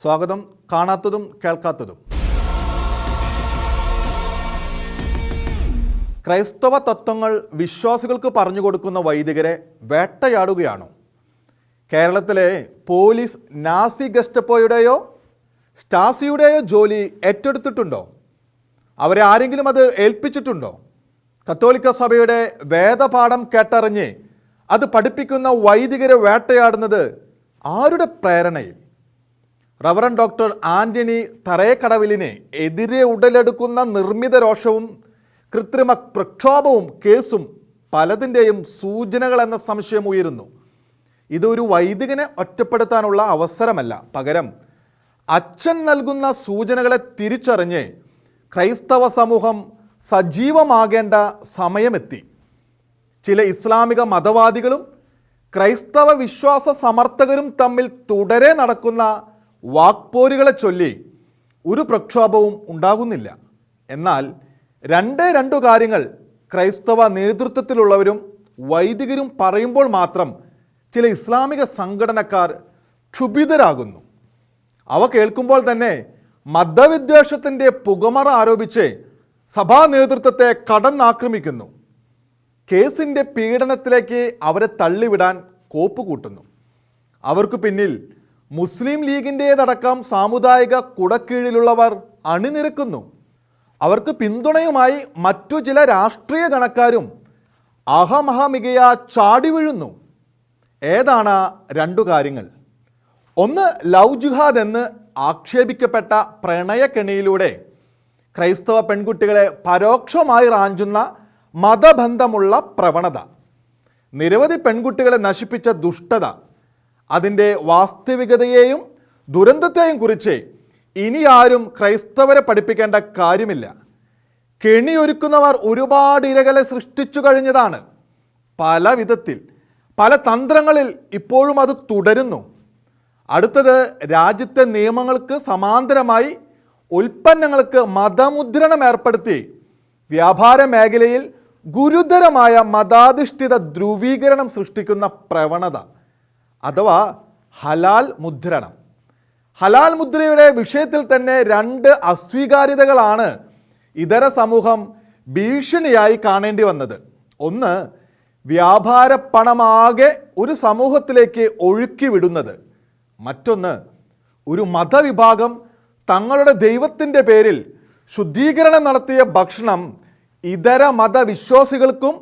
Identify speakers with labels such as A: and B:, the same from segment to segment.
A: സ്വാഗതം. കാണാത്തതും കേൾക്കാത്തതും. ക്രൈസ്തവ തത്വങ്ങൾ വിശ്വാസികൾക്ക് പറഞ്ഞു കൊടുക്കുന്ന വൈദികരെ വേട്ടയാടുകയാണോ? കേരളത്തിലെ പോലീസ് നാസി ഗസ്റ്റപ്പോയുടെയോ സ്റ്റാസിയുടെയോ ജോലി ഏറ്റെടുത്തിട്ടുണ്ടോ? അവരെ ആരെങ്കിലും അത് ഏൽപ്പിച്ചിട്ടുണ്ടോ? കത്തോലിക്ക സഭയുടെ വേദപാഠം കേട്ടറിഞ്ഞ് അത് പഠിപ്പിക്കുന്ന വൈദികരെ വേട്ടയാടുന്നത് ആരുടെ പ്രേരണയിൽ? റവറൻ ഡോക്ടർ ആന്റണി തറയക്കടവിലിനെ എതിരെ ഉടലെടുക്കുന്ന നിർമ്മിത രോഷവും കൃത്രിമ പ്രക്ഷോഭവും കേസും പലതിന്റെയും സൂചനകൾ എന്ന സംശയം ഉയരുന്നു. ഇതൊരു വൈദികനെ ഒറ്റപ്പെടുത്താനുള്ള അവസരമല്ല. പകരം അച്ഛൻ നൽകുന്ന സൂചനകളെ തിരിച്ചറിഞ്ഞ് ക്രൈസ്തവ സമൂഹം സജീവമാകേണ്ട സമയമെത്തി. ചില ഇസ്ലാമിക മതവാദികളും ക്രൈസ്തവ വിശ്വാസ സമർത്ഥകരും തമ്മിൽ തുടരെ നടക്കുന്ന വാക്പോരുകളെ ചൊല്ലി ഒരു പ്രക്ഷോഭവും ഉണ്ടാകുന്നില്ല. എന്നാൽ രണ്ട് രണ്ടു കാര്യങ്ങൾ ക്രൈസ്തവ നേതൃത്വത്തിലുള്ളവരും വൈദികരും പറയുമ്പോൾ മാത്രം ചില ഇസ്ലാമിക സംഘടനക്കാർ ക്ഷുഭിതരാകുന്നു. അവ കേൾക്കുമ്പോൾ തന്നെ മതവിദ്വേഷത്തിന്റെ പുകമറ ആരോപിച്ച് സഭാ നേതൃത്വത്തെ കടന്നാക്രമിക്കുന്നു. കേസിന്റെ പീഡനത്തിലേക്ക് അവരെ തള്ളിവിടാൻ കോപ്പ് കൂട്ടുന്നു അവർക്ക് പിന്നിൽ മുസ്ലിം ലീഗിന്റേതടക്കം സാമുദായിക കുടക്കീഴിലുള്ളവർ അണിനിരക്കുന്നു. അവർക്ക് പിന്തുണയുമായി മറ്റു ചില രാഷ്ട്രീയ കണക്കാരും അഹമഹമികയ ചാടി വീഴുന്നു. ഏതാണ് രണ്ടു കാര്യങ്ങൾ? ഒന്ന് ലവ് ജുഹാദ് എന്ന് ആക്ഷേപിക്കപ്പെട്ട പ്രണയക്കെണിയിലൂടെ ക്രൈസ്തവ പെൺകുട്ടികളെ പരോക്ഷമായി റാഞ്ചുന്ന മതബന്ധമുള്ള പ്രവണത. നിരവധി പെൺകുട്ടികളെ നശിപ്പിച്ച ദുഷ്ടത. അതിന്റെ വാസ്തവികതയെയും ദുരന്തത്തെയും കുറിച്ച് ഇനി ആരും ക്രൈസ്തവരെ പഠിപ്പിക്കേണ്ട കാര്യമില്ല. കെണിയൊരുക്കുന്നവർ ഒരുപാട് ഇരകളെ സൃഷ്ടിച്ചു കഴിഞ്ഞതാണ്. പല വിധത്തിൽ പല തന്ത്രങ്ങളിൽ ഇപ്പോഴും അത് തുടരുന്നു. അടുത്തത് രാജ്യത്തെ നിയമങ്ങൾക്ക് സമാന്തരമായി ഉൽപ്പന്നങ്ങൾക്ക് മതമുദ്രണം ഏർപ്പെടുത്തി വ്യാപാര മേഖലയിൽ ഗുരുതരമായ മതാധിഷ്ഠിത ധ്രുവീകരണം സൃഷ്ടിക്കുന്ന പ്രവണത. അഥവാ ഹലാൽ മുദ്രണം. ഹലാൽ മുദ്രയുടെ വിഷയത്തിൽ തന്നെ രണ്ട് അസ്വീകാര്യതകളാണ് ഇതര സമൂഹം ഭീഷണിയായി കാണേണ്ടി വന്നത്. ഒന്ന് വ്യാപാര പണമാകെ ഒരു സമൂഹത്തിലേക്ക് ഒഴുക്കി വിടുന്നത്. മറ്റൊന്ന് ഒരു മതവിഭാഗം തങ്ങളുടെ ദൈവത്തിന്റെ പേരിൽ ശുദ്ധീകരണം നടത്തിയ ഭക്ഷണം ഇതര മതവിശ്വാസികൾക്കും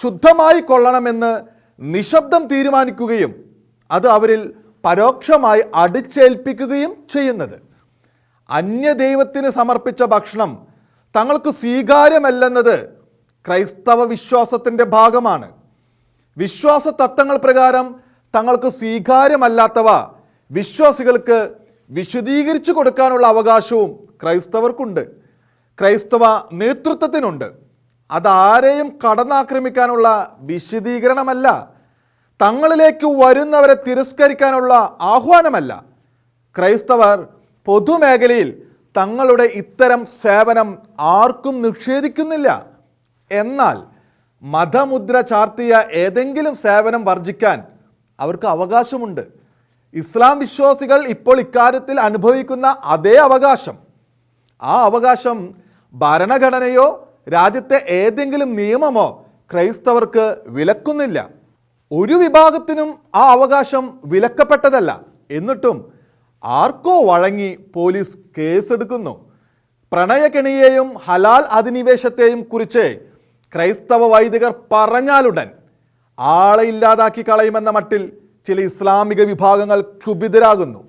A: ശുദ്ധമായി കൊള്ളണമെന്ന് നിശബ്ദം തീരുമാനിക്കുകയും അത് അവരിൽ പരോക്ഷമായി അടിച്ചേൽപ്പിക്കുകയും ചെയ്യുന്നത്. അന്യദൈവത്തിന് സമർപ്പിച്ച ഭക്ഷണം തങ്ങൾക്ക് സ്വീകാര്യമല്ലെന്നത് ക്രൈസ്തവ വിശ്വാസത്തിന്റെ ഭാഗമാണ്. വിശ്വാസ തത്വങ്ങൾ പ്രകാരം തങ്ങൾക്ക് സ്വീകാര്യമല്ലാത്തവ വിശ്വാസികൾക്ക് വിശദീകരിച്ചു കൊടുക്കാനുള്ള അവകാശവും ക്രൈസ്തവർക്കുണ്ട്. ക്രൈസ്തവ നേതൃത്വത്തിനുണ്ട്. അതാരെയും കടന്നാക്രമിക്കാനുള്ള വിശദീകരണമല്ല തങ്ങളിലേക്ക് വരുന്നവരെ തിരസ്കരിക്കാനുള്ള ആഹ്വാനമല്ല. ക്രൈസ്തവർ പൊതുമേഖലയിൽ തങ്ങളുടെ ഇത്തരം സേവനം ആർക്കും നിഷേധിക്കുന്നില്ല. എന്നാൽ മതമുദ്ര ചാർത്തിയ ഏതെങ്കിലും സേവനം വർജിക്കാൻ അവർക്ക് അവകാശമുണ്ട്. ഇസ്ലാം വിശ്വാസികൾ ഇപ്പോൾ ഇക്കാര്യത്തിൽ അനുഭവിക്കുന്ന അതേ അവകാശം. ആ അവകാശം ഭരണഘടനയോ രാജ്യത്തെ ഏതെങ്കിലും നിയമമോ ക്രൈസ്തവർക്ക് വിലക്കുന്നില്ല. ഒരു വിഭാഗത്തിനും ആ അവകാശം വിലക്കപ്പെട്ടതല്ല. എന്നിട്ടും ആർക്കോ വഴങ്ങി പോലീസ് കേസെടുക്കുന്നു. പ്രണയകെണിയെയും ഹലാൽ അധിനിവേശത്തെയും കുറിച്ച് ക്രൈസ്തവ വൈദികർ പറഞ്ഞാലുടൻ ആളെ ഇല്ലാതാക്കി കളയുമെന്ന മട്ടിൽ ചില ഇസ്ലാമിക വിഭാഗങ്ങൾ ക്ഷുഭിതരാകുന്നു.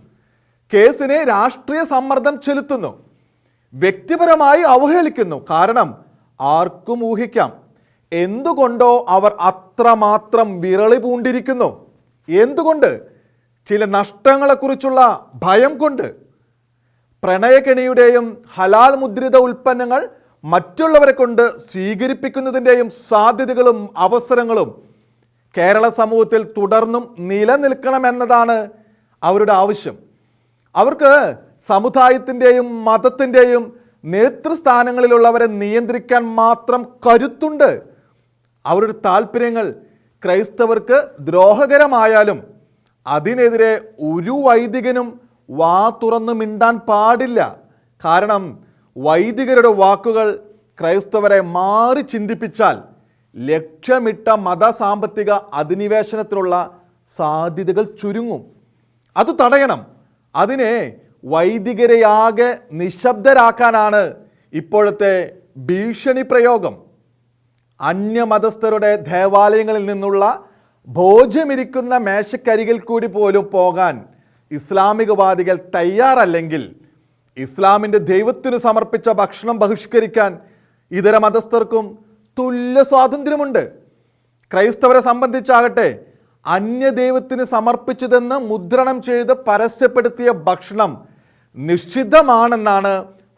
A: കേസിനെ രാഷ്ട്രീയ സമ്മർദ്ദം ചെലുത്തുന്നു. വ്യക്തിപരമായി അവഹേളിക്കുന്നു. കാരണം ആർക്കും ഊഹിക്കാം. എന്തുകൊണ്ടോ അവർ അത്രമാത്രം വിരളി പൂണ്ടിരിക്കുന്നു? എന്തുകൊണ്ട്? ചില നഷ്ടങ്ങളെക്കുറിച്ചുള്ള ഭയം കൊണ്ട്. പ്രണയക്കെണിയുടെയും ഹലാൽ മുദ്രിത ഉൽപ്പന്നങ്ങൾ മറ്റുള്ളവരെ കൊണ്ട് സ്വീകരിപ്പിക്കുന്നതിന്റെയും സാധ്യതകളും അവസരങ്ങളും കേരള സമൂഹത്തിൽ തുടർന്നും നിലനിൽക്കണമെന്നതാണ് അവരുടെ ആവശ്യം. അവർക്ക് സമുദായത്തിന്റെയും മതത്തിന്റെയും നേതൃസ്ഥാനങ്ങളിലുള്ളവരെ നിയന്ത്രിക്കാൻ മാത്രം കരുത്തുണ്ട്. അവരുടെ താല്പര്യങ്ങൾ ക്രൈസ്തവർക്ക് ദ്രോഹകരമായാലും അതിനെതിരെ ഒരു വൈദികനും വാ തുറന്നു മിണ്ടാൻ പാടില്ല. കാരണം വൈദികരുടെ വാക്കുകൾ ക്രൈസ്തവരെ മാറി ചിന്തിപ്പിച്ചാൽ ലക്ഷ്യമിട്ട മത സാമ്പത്തിക അധിനിവേശനത്തിലുള്ള സാധ്യതകൾ ചുരുങ്ങും. അത് തടയണം. അതിനെ വൈദികരെയാകെ നിശബ്ദരാക്കാനാണ് ഇപ്പോഴത്തെ ഭീഷണി പ്രയോഗം അന്യമതസ്ഥരുടെ ദേവാലയങ്ങളിൽ നിന്നുള്ള ഭോജ്യമിരിക്കുന്ന മേശക്കരികിൽ കൂടി പോലും പോകാൻ ഇസ്ലാമികവാദികൾ തയ്യാറല്ലെങ്കിൽ ഇസ്ലാമിന്റെ ദൈവത്തിന് സമർപ്പിച്ച ഭക്ഷണം ബഹിഷ്കരിക്കാൻ ഇതര മതസ്ഥർക്കും തുല്യ സ്വാതന്ത്ര്യമുണ്ട്. ക്രൈസ്തവരെ സംബന്ധിച്ചാകട്ടെ അന്യദൈവത്തിന് സമർപ്പിച്ചതെന്ന് മുദ്രണം ചെയ്ത് പരസ്യപ്പെടുത്തിയ ഭക്ഷണം നിഷിദ്ധമാണെന്നാണ്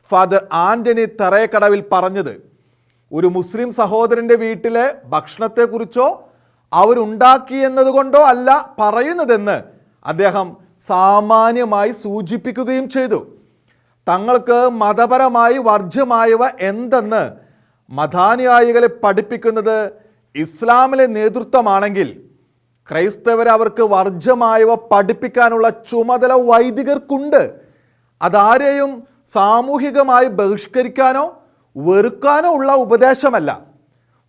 A: ഫാദർ ആന്റണി തറയക്കടവിൽ പറഞ്ഞത്. ഒരു മുസ്ലിം സഹോദരന്റെ വീട്ടിലെ ഭക്ഷണത്തെക്കുറിച്ചോ അവരുണ്ടാക്കിയെന്നതുകൊണ്ടോ അല്ല പറയുന്നതെന്ന് അദ്ദേഹം സാമാന്യമായി സൂചിപ്പിക്കുകയും ചെയ്തു. തങ്ങൾക്ക് മതപരമായി വർജ്യമായവ എന്തെന്ന് മതാനുയായികളെ പഠിപ്പിക്കുന്നത് ഇസ്ലാമിലെ നേതൃത്വമാണെങ്കിൽ ക്രൈസ്തവരെ അവർക്ക് വർജ്യമായവ പഠിപ്പിക്കാനുള്ള ചുമതല വൈദികർക്കുണ്ട്. അതാരെയും സാമൂഹികമായി ബഹിഷ്കരിക്കാനോ വെറുക്കാനോ ഉള്ള ഉപദേശമല്ല.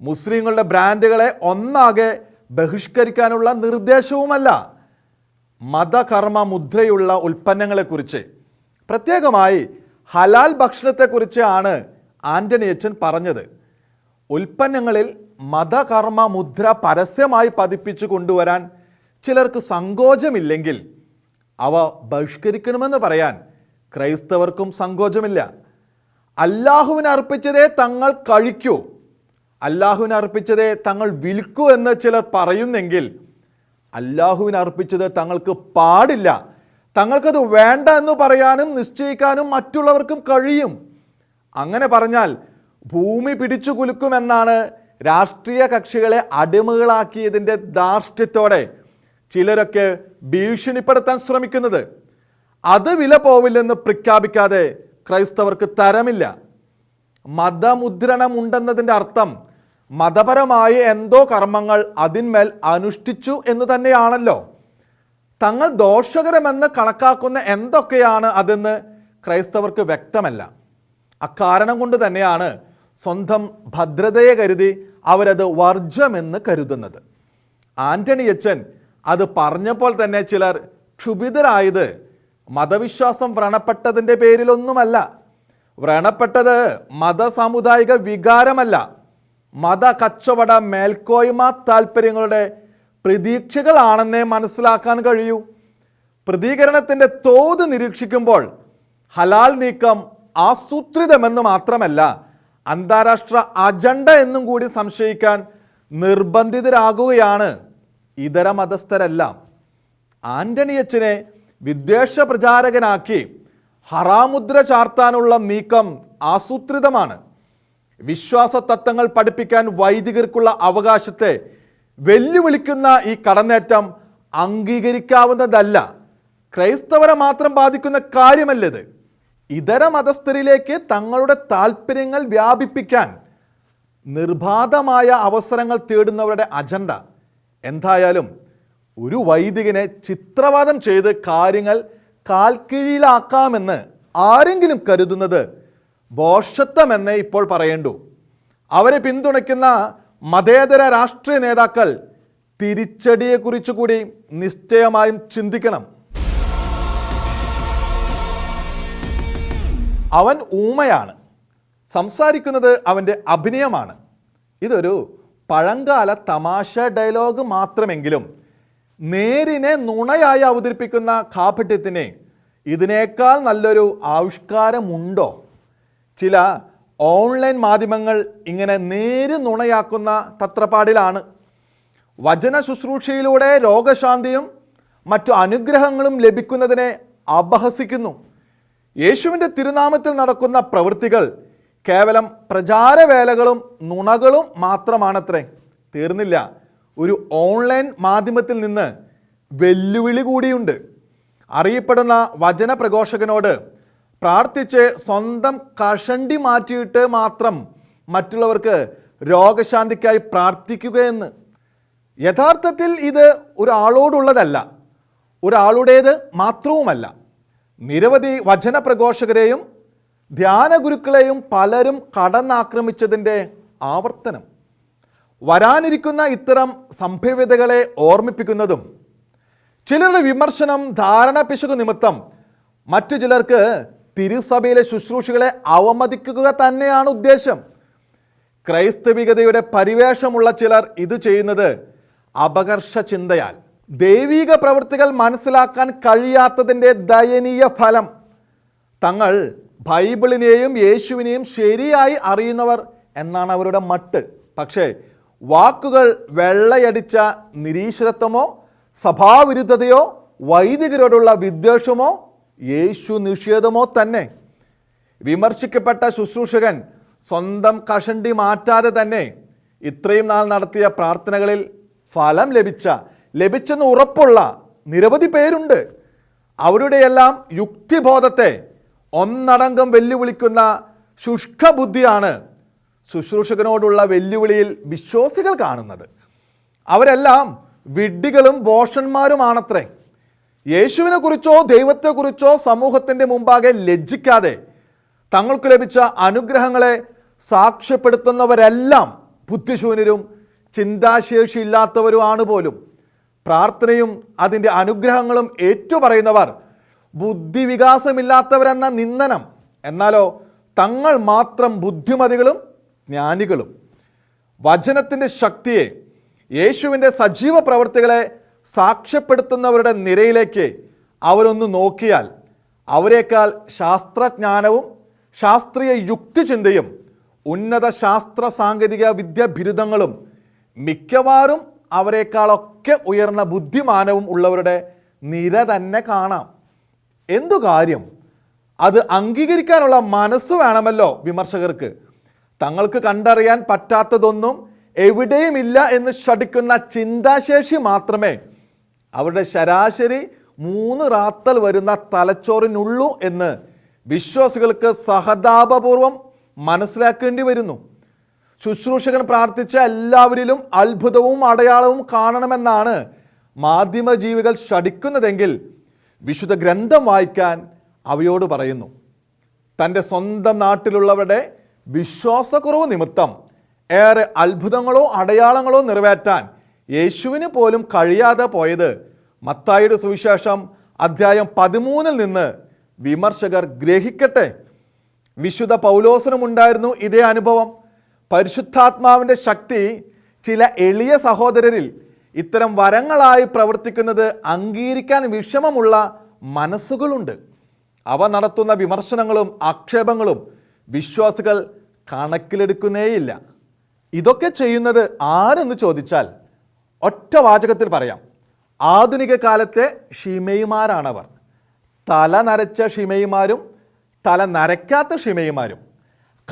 A: മുസ്ലിങ്ങളുടെ ബ്രാൻഡുകളെ ഒന്നാകെ ബഹിഷ്കരിക്കാനുള്ള നിർദ്ദേശവുമല്ല. മതകർമ്മ മുദ്രയുള്ള ഉൽപ്പന്നങ്ങളെക്കുറിച്ച്. പ്രത്യേകമായി ഹലാൽ ഭക്ഷണത്തെക്കുറിച്ച് ആണ് ആന്റണി അച്ഛൻ പറഞ്ഞത്. ഉൽപ്പന്നങ്ങളിൽ മതകർമ്മ മുദ്ര പരസ്യമായി പതിപ്പിച്ചു കൊണ്ടുവരാൻ ചിലർക്ക് സങ്കോചമില്ലെങ്കിൽ അവ ബഹിഷ്കരിക്കണമെന്ന് പറയാൻ ക്രൈസ്തവർക്കും സങ്കോചമില്ല. അല്ലാഹുവിന് അർപ്പിച്ചതേ തങ്ങൾ കഴിക്കൂ. അല്ലാഹുവിന് അർപ്പിച്ചതേ തങ്ങൾ വിൽക്കൂ എന്ന് ചിലർ പറയുന്നെങ്കിൽ അല്ലാഹുവിന് അർപ്പിച്ചത് തങ്ങൾക്ക് പാടില്ല. തങ്ങൾക്കത് വേണ്ട എന്ന് പറയാനും നിശ്ചയിക്കാനും മറ്റുള്ളവർക്കും കഴിയും. അങ്ങനെ പറഞ്ഞാൽ ഭൂമി പിടിച്ചു കുലുക്കുമെന്നാണ് രാഷ്ട്രീയ കക്ഷികളെ അടിമകളാക്കിയതിന്റെ ധാർഷ്ട്യത്തോടെ ചിലരൊക്കെ ഭീഷണിപ്പെടുത്താൻ ശ്രമിക്കുന്നത്. അത് വില പോവില്ലെന്ന് പ്രഖ്യാപിക്കാതെ ക്രൈസ്തവർക്ക് തരമില്ല. മതമുദ്രണം ഉണ്ടെന്നതിന്റെ അർത്ഥം മതപരമായ എന്തോ കർമ്മങ്ങൾ അതിന്മേൽ അനുഷ്ഠിച്ചു എന്ന് തന്നെയാണല്ലോ. തങ്ങൾ ദോഷകരമെന്ന് കണക്കാക്കുന്ന എന്തൊക്കെയാണ് അതെന്ന് ക്രൈസ്തവർക്ക് വ്യക്തമല്ല. അക്കാരണം കൊണ്ട് തന്നെയാണ് സ്വന്തം ഭദ്രതയെ കരുതി അവരത് വർജ്യമെന്ന് കരുതുന്നത്. ആന്റണി അച്ഛൻ അത് പറഞ്ഞപ്പോൾ തന്നെ ചിലർ ക്ഷുഭിതരായത് മതവിശ്വാസം വ്രണപ്പെട്ടതിന്റെ പേരിലൊന്നുമല്ല. വ്രണപ്പെട്ടത് മതസാമുദായിക വികാരമല്ല. മത കച്ചവട മേൽക്കോയ്മ താല്പര്യങ്ങളുടെ പ്രതീക്ഷകളാണെന്നേ മനസ്സിലാക്കാൻ കഴിയൂ. പ്രതികരണത്തിന്റെ തോത് നിരീക്ഷിക്കുമ്പോൾ ഹലാൽ നീക്കം ആസൂത്രിതമെന്ന് മാത്രമല്ല അന്താരാഷ്ട്ര അജണ്ട എന്നും കൂടി സംശയിക്കാൻ നിർബന്ധിതരാകുകയാണ് ഇതര മതസ്ഥരെല്ലാം. ആന്റണി അച്ഛനെ വിദ്വേഷ പ്രചാരകനാക്കി ഹറാമുദ്ര ചാർത്താനുള്ള നീക്കം ആസൂത്രിതമാണ്. വിശ്വാസ തത്വങ്ങൾ പഠിപ്പിക്കാൻ വൈദികർക്കുള്ള അവകാശത്തെ വെല്ലുവിളിക്കുന്ന ഈ കടന്നേറ്റം അംഗീകരിക്കാവുന്നതല്ല. ക്രൈസ്തവരെ മാത്രം ബാധിക്കുന്ന കാര്യമല്ലത്. ഇതര മതസ്ഥരിലേക്ക് തങ്ങളുടെ താല്പര്യങ്ങൾ വ്യാപിപ്പിക്കാൻ നിർബാധമായ അവസരങ്ങൾ തേടുന്നവരുടെ അജണ്ട. എന്തായാലും ഒരു വൈദികനെ ചിത്രവാദം ചെയ്ത് കാര്യങ്ങൾ കാൽക്കീഴിലാക്കാമെന്ന് ആരെങ്കിലും കരുതുന്നത് ബോഷത്വമെന്നേ ഇപ്പോൾ പറയേണ്ടു. അവരെ പിന്തുണയ്ക്കുന്ന മതേതര രാഷ്ട്രീയ നേതാക്കൾ തിരിച്ചടിയെക്കുറിച്ച് കൂടി നിശ്ചയമായും ചിന്തിക്കണം. അവൻ ഊമയാണ്. സംസാരിക്കുന്നത് അവന്റെ അഭിനയമാണ്. ഇതൊരു പഴങ്കാല തമാശ ഡയലോഗ് മാത്രമെങ്കിലും നേരിനെ നുണയായി അവതരിപ്പിക്കുന്ന കാപട്യത്തിന് ഇതിനേക്കാൾ നല്ലൊരു ആവിഷ്കാരമുണ്ടോ? ചില ഓൺലൈൻ മാധ്യമങ്ങൾ ഇങ്ങനെ നേര് നുണയാക്കുന്ന തത്രപ്പാടിലാണ്. വചന ശുശ്രൂഷയിലൂടെ രോഗശാന്തിയും മറ്റു അനുഗ്രഹങ്ങളും ലഭിക്കുന്നതിനെ അപഹസിക്കുന്നു. യേശുവിന്റെ തിരുനാമത്തിൽ നടക്കുന്ന പ്രവൃത്തികൾ കേവലം പ്രചാരവേലകളും നുണകളും മാത്രമാണത്രേ. തീർന്നില്ല. ഒരു ഓൺലൈൻ മാധ്യമത്തിൽ നിന്ന് വെല്ലുവിളി കൂടിയുണ്ട്. അറിയപ്പെടുന്ന വചന പ്രഘോഷകനോട് പ്രാർത്ഥിച്ച് സ്വന്തം കഷണ്ടി മാറ്റിയിട്ട് മാത്രം മറ്റുള്ളവർക്ക് രോഗശാന്തിക്കായി പ്രാർത്ഥിക്കുകയെന്ന് യഥാർത്ഥത്തിൽ ഇത് ഒരാളോടുള്ളതല്ല ഒരാളുടേത് മാത്രവുമല്ല. നിരവധി വചനപ്രഘോഷകരെയും ധ്യാനഗുരുക്കളെയും പലരും കടന്നാക്രമിച്ചതിന്റെ ആവർത്തനം. വരാനിരിക്കുന്ന ഇത്തരം സംഭവ്യതകളെ ഓർമ്മിപ്പിക്കുന്നതും ചിലരുടെ വിമർശനം ധാരണ പിശുക നിമിത്തം മറ്റു ചിലർക്ക് തിരുസഭയിലെ ശുശ്രൂഷകളെ അവമതിക്കുക തന്നെയാണ് ഉദ്ദേശം. ക്രൈസ്തവികതയുടെ പരിവേഷമുള്ള ചിലർ ഇത് ചെയ്യുന്നത് അപകർഷ ചിന്തയാൽ. ദൈവിക പ്രവൃത്തികൾ മനസ്സിലാക്കാൻ കഴിയാത്തതിന്റെ ദയനീയ ഫലം. തങ്ങൾ ബൈബിളിനെയും യേശുവിനെയും ശരിയായി അറിയുന്നവർ എന്നാണ് അവരുടെ മട്ട്. പക്ഷേ വാക്കുകൾ വെള്ളയടിച്ച നിരീശ്വരത്വമോ സഭാവിരുദ്ധതയോ വൈദികരോടുള്ള വിദ്വേഷമോ യേശു നിഷേധമോ തന്നെ. വിമർശിക്കപ്പെട്ട ശുശ്രൂഷകൻ സ്വന്തം കഷണ്ടി മാറ്റാതെ തന്നെ ഇത്രയും നാൾ നടത്തിയ പ്രാർത്ഥനകളിൽ ഫലം ലഭിച്ച ലഭിച്ചെന്ന് ഉറപ്പുള്ള നിരവധി പേരുണ്ട്. അവരുടെയെല്ലാം യുക്തിബോധത്തെ ഒന്നടങ്കം വെല്ലുവിളിക്കുന്ന ശുഷ്ക ബുദ്ധിയാണ് ശുശ്രൂഷകനോടുള്ള വെല്ലുവിളിയിൽ വിശ്വാസികൾ കാണുന്നത്. അവരെല്ലാം വിഡ്ഢികളും ബോഷന്മാരുമാണത്രേ യേശുവിനെ കുറിച്ചോ ദൈവത്തെക്കുറിച്ചോ സമൂഹത്തിന്റെ മുമ്പാകെ ലജ്ജിക്കാതെ തങ്ങൾക്ക് ലഭിച്ച അനുഗ്രഹങ്ങളെ സാക്ഷ്യപ്പെടുത്തുന്നവരെല്ലാം ബുദ്ധിശൂന്യരും ചിന്താശേഷിയില്ലാത്തവരുമാണ് പോലും. പ്രാർത്ഥനയും അതിന്റെ അനുഗ്രഹങ്ങളും ഏറ്റുപറയുന്നവർ ബുദ്ധിവികാസമില്ലാത്തവരെന്ന നിന്ദനം. എന്നാലോ തങ്ങൾ മാത്രം ബുദ്ധിമതികളും ജ്ഞാനികളും വചനത്തിന്റെ ശക്തിയെ യേശുവിന്റെ സജീവ പ്രവൃത്തികളെ സാക്ഷ്യപ്പെടുത്തുന്നവരുടെ നിരയിലേക്ക് അവരൊന്ന് നോക്കിയാൽ അവരെക്കാൾ ശാസ്ത്രജ്ഞാനവും ശാസ്ത്രീയ യുക്തിചിന്തയും ഉന്നത ശാസ്ത്ര സാങ്കേതിക വിദ്യ ബിരുദങ്ങളും മിക്കവാറും അവരെക്കാളൊക്കെ ഉയർന്ന ബുദ്ധിമാനവും ഉള്ളവരുടെ നിര തന്നെ കാണാം. എന്തു കാര്യം? അത് അംഗീകരിക്കാനുള്ള മനസ്സ് വേണമല്ലോ വിമർശകർക്ക്. തങ്ങൾക്ക് കണ്ടറിയാൻ പറ്റാത്തതൊന്നും എവിടെയും ഇല്ല എന്ന് ശഠിക്കുന്ന ചിന്താശേഷി മാത്രമേ അവരുടെ ശരാശരി മൂന്ന് റാത്തൽ വരുന്ന തലച്ചോറിനുള്ളൂ എന്ന് വിശ്വാസികൾക്ക് സഹതാപപൂർവം മനസ്സിലാക്കേണ്ടി വരുന്നു. ശുശ്രൂഷകൻ പ്രാർത്ഥിച്ച എല്ലാവരിലും അത്ഭുതവും അടയാളവും കാണണമെന്നാണ് മാധ്യമ ജീവികൾ ശടിക്കുന്നതെങ്കിൽ വിശുദ്ധ ഗ്രന്ഥം വായിക്കാൻ അവയോട് പറയുന്നു. തന്റെ സ്വന്തം നാട്ടിലുള്ളവരുടെ വിശ്വാസക്കുറവ് നിമിത്തം ഏറെ അത്ഭുതങ്ങളോ അടയാളങ്ങളോ നിറവേറ്റാൻ യേശുവിന് പോലും കഴിയാതെ പോയത് മത്തായിയുടെ സുവിശേഷം അധ്യായം പതിമൂന്നിൽ നിന്ന് വിമർശകർ ഗ്രഹിക്കട്ടെ. വിശുദ്ധ പൗലോസനുമുണ്ടായിരുന്നു ഇതേ അനുഭവം. പരിശുദ്ധാത്മാവിന്റെ ശക്തി ചില എളിയ സഹോദരരിൽ ഇത്തരം വരങ്ങളായി പ്രവർത്തിക്കുന്നത് അംഗീകരിക്കാൻ വിഷമമുള്ള മനസ്സുകളുണ്ട്. അവ നടത്തുന്ന വിമർശനങ്ങളും ആക്ഷേപങ്ങളും വിശ്വാസികൾ കണക്കിലെടുക്കുന്നേയില്ല. ഇതൊക്കെ ചെയ്യുന്നത് ആരെന്ന് ചോദിച്ചാൽ ഒറ്റ വാചകത്തിൽ പറയാം. ആധുനിക കാലത്തെ ഷിമയിമാരാണവർ. തല നരച്ച ഷിമയിമാരും തല നരയ്ക്കാത്ത ഷിമയിമാരും.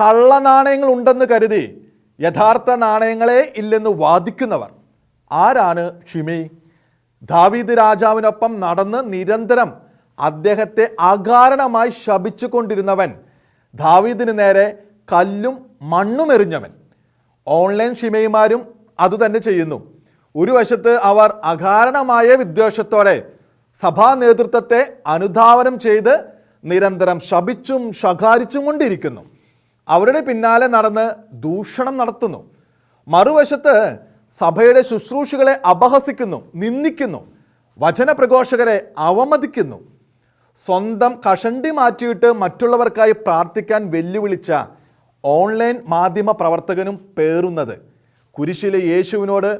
A: കള്ള നാണയങ്ങൾ ഉണ്ടെന്ന് കരുതി യഥാർത്ഥ നാണയങ്ങളെ ഇല്ലെന്ന് വാദിക്കുന്നവർ. ആരാണ് ഷിമി ദാവീദ് രാജാവിനൊപ്പം നടന്ന് നിരന്തരം അദ്ദേഹത്തെ അകാരണമായി ശപിച്ചുകൊണ്ടിരുന്നവൻ ദാവീദിന് നേരെ കല്ലും മണ്ണും എറിഞ്ഞവൻ. ഓൺലൈൻ ഷിമയിമാരും അതുതന്നെ ചെയ്യുന്നു. ഒരു വശത്ത് അവർ അകാരണമായ വിദ്വേഷത്തോടെ സഭാ നേതൃത്വത്തെ അനുധാവനം ചെയ്ത് നിരന്തരം ശപിച്ചും ശകാരിച്ചും കൊണ്ടിരിക്കുന്നു. അവരുടെ പിന്നാലെ നടന്ന് ദൂഷണം നടത്തുന്നു. മറുവശത്ത് സഭയുടെ ശുശ്രൂഷകളെ അപഹസിക്കുന്നു നിന്ദിക്കുന്നു വചനപ്രഘോഷകരെ അവമതിക്കുന്നു. സ്വന്തം കഷണ്ടി മാറ്റിയിട്ട് മറ്റുള്ളവർക്കായി പ്രാർത്ഥിക്കാൻ വെല്ലുവിളിച്ച ഓൺലൈൻ മാധ്യമ പ്രവർത്തകനും പേറുന്നത്. കുരിശിലെ യേശുവിനോട്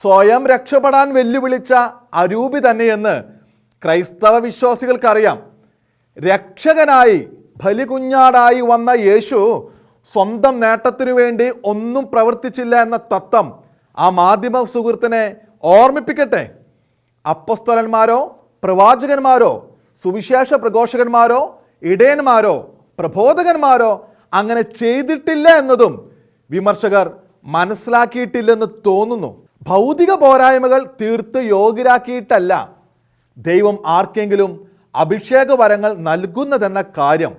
A: സ്വയം രക്ഷപ്പെടാൻ വെല്ലുവിളിച്ച അരൂപി തന്നെയെന്ന് ക്രൈസ്തവ വിശ്വാസികൾക്കറിയാം. രക്ഷകനായി ബലികുഞ്ഞാടായി വന്ന യേശു സ്വന്തം നേട്ടത്തിനു വേണ്ടി ഒന്നും പ്രവർത്തിച്ചില്ല എന്ന തത്വം ആ മാധ്യമ സുഹൃത്തിനെ ഓർമ്മിപ്പിക്കട്ടെ. അപ്പസ്തലന്മാരോ പ്രവാചകന്മാരോ സുവിശേഷ പ്രഘോഷകന്മാരോ ഇടയന്മാരോ പ്രബോധകന്മാരോ അങ്ങനെ ചെയ്തിട്ടില്ല എന്നതും വിമർശകർ മനസ്സിലാക്കിയിട്ടില്ലെന്ന് തോന്നുന്നു. ഭൗതിക പോരായ്മകൾ തീർത്ത് യോഗ്യരാക്കിയിട്ടല്ല ദൈവം ആർക്കെങ്കിലും അഭിഷേക വരങ്ങൾ നൽകുന്നതെന്ന കാര്യം.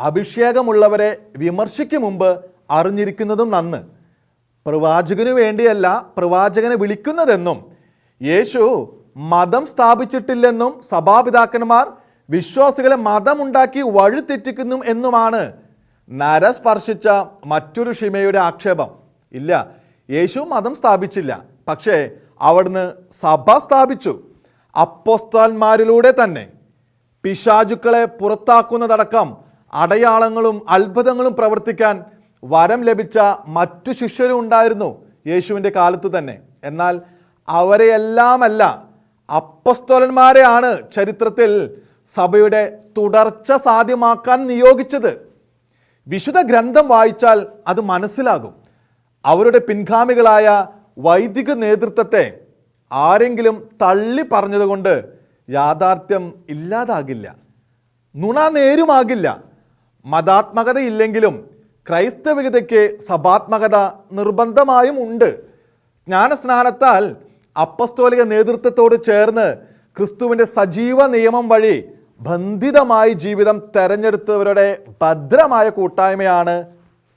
A: അഭിഷേകമുള്ളവരെ വിമർശിക്കും മുമ്പ് അറിഞ്ഞിരിക്കുന്നതും നന്ന്. പ്രവാചകനു വേണ്ടിയല്ല പ്രവാചകനെ വിളിക്കുന്നതെന്നും യേശു മതം സ്ഥാപിച്ചിട്ടില്ലെന്നും സഭാപിതാക്കന്മാർ വിശ്വാസികളെ മതമുണ്ടാക്കി വഴിതെറ്റിക്കുന്നു എന്നുമാണ് നര സ്പർശിച്ച മറ്റൊരു ഷിമയുടെ ആക്ഷേപം. ഇല്ല യേശു മതം സ്ഥാപിച്ചില്ല പക്ഷേ അവിടുന്ന് സഭ സ്ഥാപിച്ചു അപ്പോസ്താന്മാരിലൂടെ തന്നെ. പിശാചുക്കളെ പുറത്താക്കുന്നതടക്കം അടയാളങ്ങളും അത്ഭുതങ്ങളും പ്രവർത്തിക്കാൻ വരം ലഭിച്ച മറ്റു ശിഷ്യരും ഉണ്ടായിരുന്നു യേശുവിന്റെ കാലത്ത് തന്നെ. എന്നാൽ അവരെയെല്ലാമല്ല അപ്പസ്തോലന്മാരെയാണ് ചരിത്രത്തിൽ സഭയുടെ തുടർച്ച സാധ്യമാക്കാൻ നിയോഗിച്ചത്. വിശുദ്ധ ഗ്രന്ഥം വായിച്ചാൽ അത് മനസ്സിലാകും. അവരുടെ പിൻഗാമികളായ വൈദിക നേതൃത്വത്തെ ആരെങ്കിലും തള്ളി പറഞ്ഞതുകൊണ്ട് യാഥാർത്ഥ്യം ഇല്ലാതാകില്ല. നുണ നേരുമാകില്ല. മതാത്മകതയില്ലെങ്കിലും ക്രൈസ്തവികതയ്ക്ക് സഭാത്മകത നിർബന്ധമായും ഉണ്ട്. ജ്ഞാനസ്നാനത്താൽ അപ്പസ്തോലിക നേതൃത്വത്തോട് ചേർന്ന് ക്രിസ്തുവിന്റെ സജീവ നിയമം വഴി ബന്ധിതമായി ജീവിതം തെരഞ്ഞെടുത്തവരുടെ ഭദ്രമായ കൂട്ടായ്മയാണ്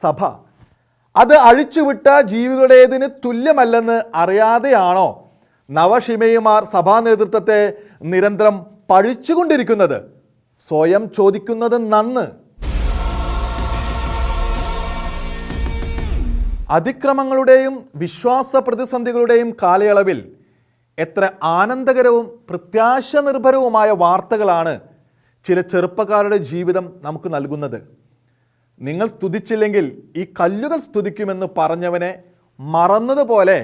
A: സഭ. അത് അഴിച്ചുവിട്ട ജീവികളുടേതിന് തുല്യമല്ലെന്ന് അറിയാതെയാണോ നവഷിമയുമാർ സഭാ നേതൃത്വത്തെ നിരന്തരം പഴിച്ചുകൊണ്ടിരിക്കുന്നത്? സ്വയം ചോദിക്കുന്നത് നന്ന് അതിക്രമങ്ങളുടെയും വിശ്വാസ പ്രതിസന്ധികളുടെയും കാലയളവിൽ എത്ര ആനന്ദകരവും പ്രത്യാശ നിർഭരവുമായ വാർത്തകളാണ് ചില ചെറുപ്പക്കാരുടെ ജീവിതം നമുക്ക് നൽകുന്നത്. നിങ്ങൾ സ്തുതിച്ചില്ലെങ്കിൽ ഈ കല്ലുകൾ സ്തുതിക്കുമെന്ന് പറഞ്ഞവനെ മറന്നതുപോലെ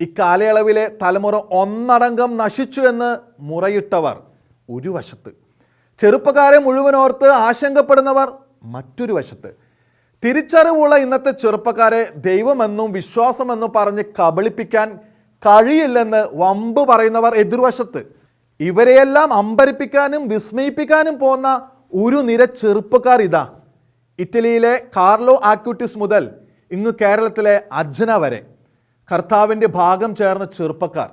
A: ഇക്കാലയളവിലെ തലമുറ ഒന്നടങ്കം നശിച്ചു എന്ന് മുറയിട്ടവർ ഒരു വശത്ത്. ചെറുപ്പക്കാരെ മുഴുവനോർത്ത് ആശങ്കപ്പെടുന്നവർ മറ്റൊരു വശത്ത്. തിരിച്ചറിവുള്ള ഇന്നത്തെ ചെറുപ്പക്കാരെ ദൈവമെന്നും വിശ്വാസമെന്നും പറഞ്ഞ് കബളിപ്പിക്കാൻ കഴിയില്ലെന്ന് വമ്പ് പറയുന്നവർ എതിർവശത്ത്. ഇവരെയെല്ലാം അമ്പരിപ്പിക്കാനും വിസ്മയിപ്പിക്കാനും പോന്ന ഒരു നിര ചെറുപ്പക്കാർ ഇതാ. ഇറ്റലിയിലെ കാർലോ ആക്യൂട്ടിസ് മുതൽ ഇങ്ങ് കേരളത്തിലെ അജ്ജന വരെ. കർത്താവിന്റെ ഭാഗം ചേർന്ന ചെറുപ്പക്കാർ.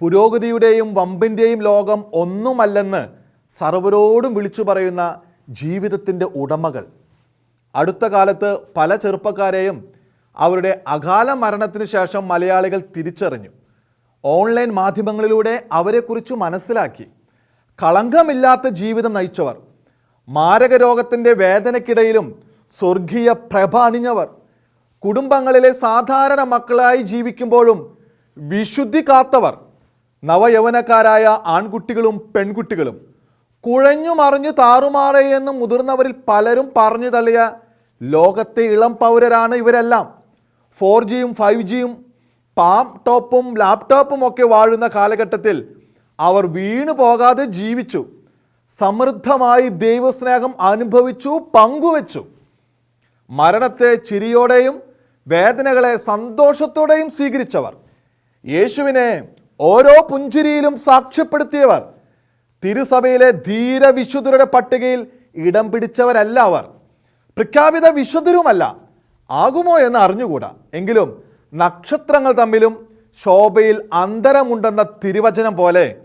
A: പുരോഗതിയുടെയും വമ്പിന്റെയും ലോകം ഒന്നുമല്ലെന്ന് സർവരോടും വിളിച്ചു പറയുന്ന ജീവിതത്തിന്റെ ഉടമകൾ. അടുത്ത കാലത്ത് പല ചെറുപ്പക്കാരെയും അവരുടെ അകാല മരണത്തിന് ശേഷം മലയാളികൾ തിരിച്ചറിഞ്ഞു. ഓൺലൈൻ മാധ്യമങ്ങളിലൂടെ അവരെക്കുറിച്ച് മനസ്സിലാക്കി. കളങ്കമില്ലാത്ത ജീവിതം നയിച്ചവർ മാരക രോഗത്തിന്റെ വേദനയ്ക്കിടയിലും സ്വർഗീയ പ്രഭ അണിഞ്ഞവർ കുടുംബങ്ങളിലെ സാധാരണ മക്കളായി ജീവിക്കുമ്പോഴും വിശുദ്ധി കാത്തവർ നവയൗവനക്കാരായ ആൺകുട്ടികളും പെൺകുട്ടികളും കുഴഞ്ഞു മറിഞ്ഞു താറുമാറേ എന്ന് മുതിർന്നവരിൽ പലരും പറഞ്ഞു തള്ളിയ ലോകത്തെ ഇളം പൗരരാണ് ഇവരെല്ലാം. ഫോർ ജിയും ഫൈവ് ജിയും പാം ടോപ്പും ലാപ്ടോപ്പും ഒക്കെ വാഴുന്ന കാലഘട്ടത്തിൽ അവർ വീണു പോകാതെ ജീവിച്ചു. സമൃദ്ധമായി ദൈവസ്നേഹം അനുഭവിച്ചു പങ്കുവച്ചു. മരണത്തെ ചിരിയോടെയും വേദനകളെ സന്തോഷത്തോടെയും സ്വീകരിച്ചവർ. യേശുവിനെ ഓരോ പുഞ്ചിരിയിലും സാക്ഷ്യപ്പെടുത്തിയവർ. തിരുസഭയിലെ ധീരവിശുദ്ധരുടെ പട്ടികയിൽ ഇടം പിടിച്ചവരല്ല അവർ. പ്രഖ്യാപിത വിശുദ്ധരുമല്ല. ആകുമോ എന്ന് അറിഞ്ഞുകൂടാ. എങ്കിലും നക്ഷത്രങ്ങൾ തമ്മിലും ശോഭയിൽ അന്തരമുണ്ടെന്ന തിരുവചനം പോലെ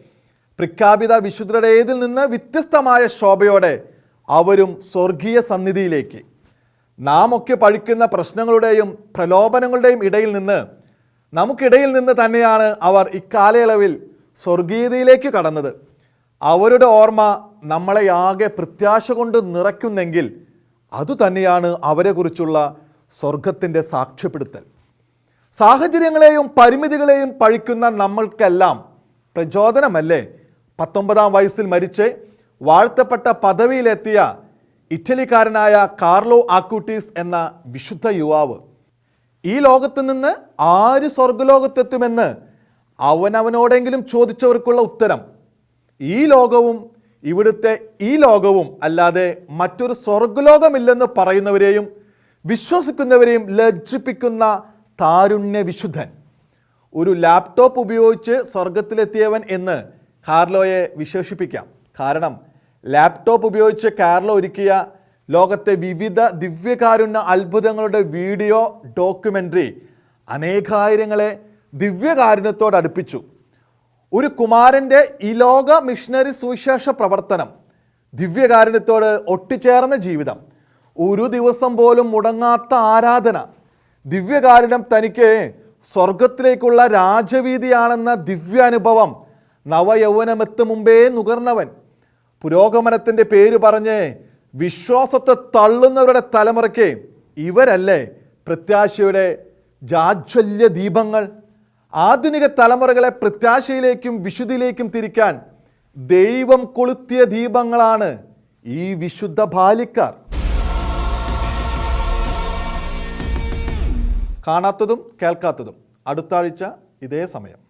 A: പ്രഖ്യാപിത വിശുദ്ധരുടേതിൽ നിന്ന് വ്യത്യസ്തമായ ശോഭയോടെ അവരും സ്വർഗീയ സന്നിധിയിലേക്ക്. നാം ഒക്കെ പഴിക്കുന്ന പ്രശ്നങ്ങളുടെയും പ്രലോഭനങ്ങളുടെയും ഇടയിൽ നിന്ന് നമുക്കിടയിൽ നിന്ന് തന്നെയാണ് അവർ ഇക്കാലയളവിൽ സ്വർഗീയതയിലേക്ക് കടന്നത്. അവരുടെ ഓർമ്മ നമ്മളെ ആകെ പ്രത്യാശ കൊണ്ട് നിറയ്ക്കുന്നെങ്കിൽ അതുതന്നെയാണ് അവരെക്കുറിച്ചുള്ള സ്വർഗത്തിന്റെ സാക്ഷ്യപ്പെടുത്തൽ. സാഹചര്യങ്ങളെയും പരിമിതികളെയും പഴിക്കുന്ന നമ്മൾക്കെല്ലാം പ്രചോദനമല്ലേ? പത്തൊമ്പതാം വയസ്സിൽ മരിച്ച് വാഴ്ത്തപ്പെട്ട പദവിയിലെത്തിയ ഇറ്റലിക്കാരനായ കാർലോ ആക്യൂട്ടീസ് എന്ന വിശുദ്ധ യുവാവ്. ഈ ലോകത്ത് നിന്ന് ആര് സ്വർഗലോകത്തെത്തുമെന്ന് അവനവനോടെങ്കിലും ചോദിച്ചവർക്കുള്ള ഉത്തരം ഈ ലോകവും ഇവിടുത്തെ ഈ ലോകവും അല്ലാതെ മറ്റൊരു സ്വർഗലോകമില്ലെന്ന് പറയുന്നവരെയും വിശ്വസിക്കുന്നവരെയും ലജ്ജിപ്പിക്കുന്ന താരുണ്യ വിശുദ്ധൻ. ഒരു ലാപ്ടോപ്പ് ഉപയോഗിച്ച് സ്വർഗത്തിലെത്തിയവൻ എന്ന് കാർലോയെ വിശേഷിപ്പിക്കാം. കാരണം ലാപ്ടോപ്പ് ഉപയോഗിച്ച് കാർലോ ഒരുക്കിയ ലോകത്തെ വിവിധ ദിവ്യകാരുണ്യ അത്ഭുതങ്ങളുടെ വീഡിയോ ഡോക്യുമെന്ററി അനേകായിരങ്ങളെ ദിവ്യകാരുണ്യത്തോട് അടുപ്പിച്ചു. ഒരു കുമാരന്റെ ഈ ലോക മിഷണറി സുവിശേഷ പ്രവർത്തനം ദിവ്യകാരുണ്യത്തോട് ഒട്ടിച്ചേർന്ന ജീവിതം ഒരു ദിവസം പോലും മുടങ്ങാത്ത ആരാധന ദിവ്യകാരുണ്യം തനിക്ക് സ്വർഗത്തിലേക്കുള്ള രാജവീതിയാണെന്ന ദിവ്യാനുഭവം നവയൗവനമെത്തു മുമ്പേ നുകർന്നവൻ. പുരോഗമനത്തിന്റെ പേര് പറഞ്ഞ് വിശ്വാസത്തെ തള്ളുന്നവരുടെ തലമുറയ്ക്ക് ഇവരല്ലേ പ്രത്യാശയുടെ ജാജ്വല്യ ദീപങ്ങൾ? ആധുനിക തലമുറകളെ പ്രത്യാശയിലേക്കും വിശുദ്ധിയിലേക്കും തിരിക്കാൻ ദൈവം കൊളുത്തിയ ദീപങ്ങളാണ് ഈ വിശുദ്ധ ബാലിക്കാർ. കാണാത്തതും കേൾക്കാത്തതും. അടുത്താഴ്ച ഇതേ സമയം.